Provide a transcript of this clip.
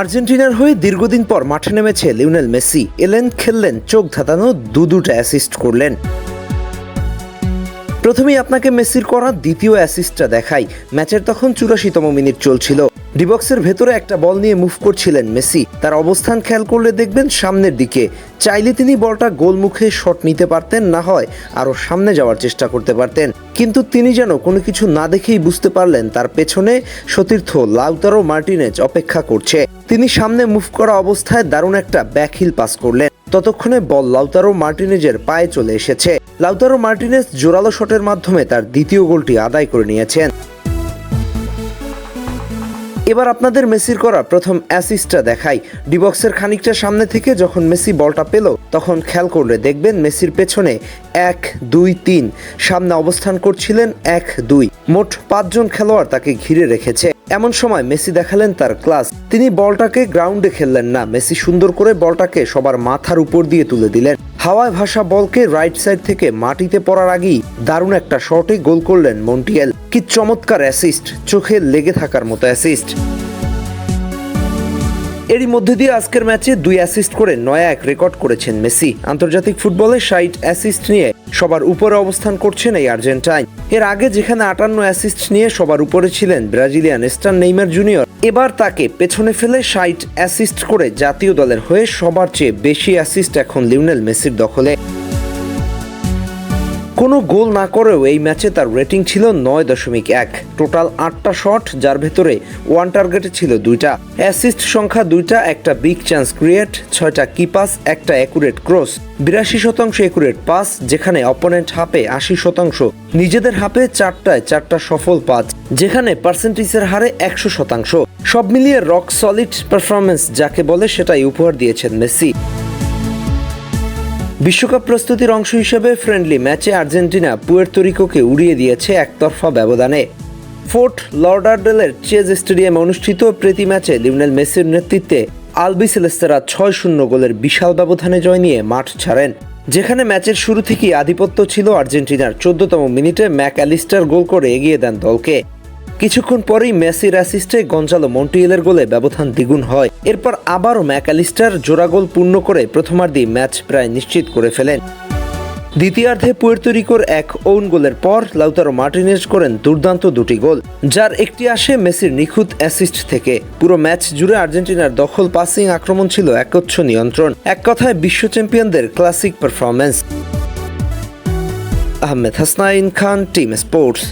আর্জেন্টিনার হয়ে দীর্ঘদিন পর মাঠে নেমেছে লিওনেল মেসি। এলেন, খেললেন, চোখ ধাঁধানো দু দুটা অ্যাসিস্ট করলেন। প্রথমেই আপনাকে মেসির করা দ্বিতীয় অ্যাসিস্টটা দেখাই। ম্যাচের তখন চুরাশিতম মিনিট চলছিল। ডিবক্সের ভেতরে একটা বল নিয়ে মুভ করছিলেন মেসি। তার অবস্থান খেয়াল করলে দেখবেন সামনের দিকে। চাইলে তিনি বলটা গোলমুখে শট নিতে পারতেন, না হয় আরও সামনে যাওয়ার চেষ্টা করতে পারতেন। কিন্তু তিনি যেন কোনো কিছু না দেখেই বুঝতে পারলেন, তার পেছনে সতীর্থ লাউতারো মার্টিনেজ অপেক্ষা করছে। তিনি সামনে মুভ করা অবস্থায় দারুণ একটা ব্যাকহিল পাস করলেন। ততক্ষণে বল লাউতারো মার্টিনেজের পায়ে চলে এসেছে। লাউতারো মার্টিনেজ জোরালো শটের মাধ্যমে তার দ্বিতীয় গোলটি আদায় করে নিয়েছেন। এবার আপনাদের মেসির করা প্রথম অ্যাসিস্টটা দেখাই। ডিবক্সের খানিকটা সামনে থেকে যখন মেসি বলটা পেল, তখন খেয়াল করলে দেখবেন মেসির পেছনে এক, দুই, তিন। সামনে অবস্থান করছিলেন এক, দুই। মোট পাঁচজন খেলোয়াড় তাকে ঘিরে রেখেছে। এমন সময় মেসি দেখালেন তার ক্লাস। তিনি বলটাকে গ্রাউন্ডে খেললেন না, মেসি সুন্দর করে বলটাকে সবার মাথার উপর দিয়ে তুলে দিলেন। হাওয়ায় ভাসা বলকে রাইট সাইড থেকে মাটিতে পড়ার আগেই দারুণ একটা শটে গোল করলেন মন্টিয়েল। কি চমৎকার অ্যাসিস্ট চোখে লেগে থাকার মতো অ্যাসিস্ট এরই মধ্যে দিয়ে আজকের ম্যাচে দুই অ্যাসিস্ট করে নয়া এক রেকর্ড করেছেন মেসি। আন্তর্জাতিক ফুটবলে ষাট অ্যাসিস্ট নিয়ে সবার উপরে অবস্থান করছেন এই আর্জেন্টাইন। এর আগে যেখানে আটান্ন অ্যাসিস্ট নিয়ে সবার উপরে ছিলেন ব্রাজিলিয়ান স্টার নেইমার জুনিয়র এবার তাকে পেছনে ফেলে ষাট অ্যাসিস্ট করে জাতীয় দলের হয়ে সবার চেয়ে বেশি অ্যাসিস্ট এখন লিওনেল মেসির দখলে। কোনো গোল না করেও এই ম্যাচে তার রেটিং ছিল নয় দশমিক এক। টোটাল আটটা শট, যার ভেতরে ওয়ান টার্গেটে ছিল দুইটা। অ্যাসিস্ট সংখ্যা দুইটা, একটা বিগ চান্স ক্রিয়েট ছয়টা কি পাস একটা অ্যাকুরেট ক্রস বিরাশি শতাংশ একুরেট পাস যেখানে অপোনেন্ট হাফে আশি শতাংশ। নিজেদের হাফে চারটায় চারটা সফল পাস যেখানে পার্সেন্টেজের হারে একশো শতাংশ। সব মিলিয়ে রক সলিড পারফরমেন্স যাকে বলে সেটাই উপহার দিয়েছেন মেসি। বিশ্বকাপ প্রস্তুতির অংশ হিসেবে ফ্রেন্ডলি ম্যাচে আর্জেন্টিনা পুয়ের্তোরিকোকে উড়িয়ে দিয়েছে একতরফা ব্যবধানে। ফোর্ট লর্ডারডেলের চেজ স্টেডিয়ামে অনুষ্ঠিত প্রীতি ম্যাচে লিওনেল মেসির নেতৃত্বে আলবি সেলেস্তেরা ছয় শূন্য গোলের বিশাল ব্যবধানে জয় নিয়ে মাঠ ছাড়েন, যেখানে ম্যাচের শুরু থেকেই আধিপত্য ছিল আর্জেন্টিনার চোদ্দতম মিনিটে ম্যাক অ্যালিস্টার গোল করে এগিয়ে দেন দলকে। কিছুক্ষণ পরেই মেসির অ্যাসিস্টে গঞ্জালো মন্টিয়েলের গোলে ব্যবধান দ্বিগুণ হয়। এরপর আবারও ম্যাকালিস্টার জোড়া গোল পূর্ণ করে প্রথমার্ধেই ম্যাচ প্রায় নিশ্চিত করে ফেলেন। দ্বিতীয়ার্ধে পুয়ের্তোরিকোর এক ওন গোলের পর লাউতারো মার্টিনেজ করেন দুর্দান্ত দুটি গোল, যার একটি আসে মেসির নিখুঁত অ্যাসিস্ট থেকে। পুরো ম্যাচ জুড়ে আর্জেন্টিনার দখল পাসিং আক্রমণ ছিল একচ্ছ নিয়ন্ত্রণ। এক কথায় বিশ্ব চ্যাম্পিয়নদের classic performance Ahmed Hasnain Khan team sports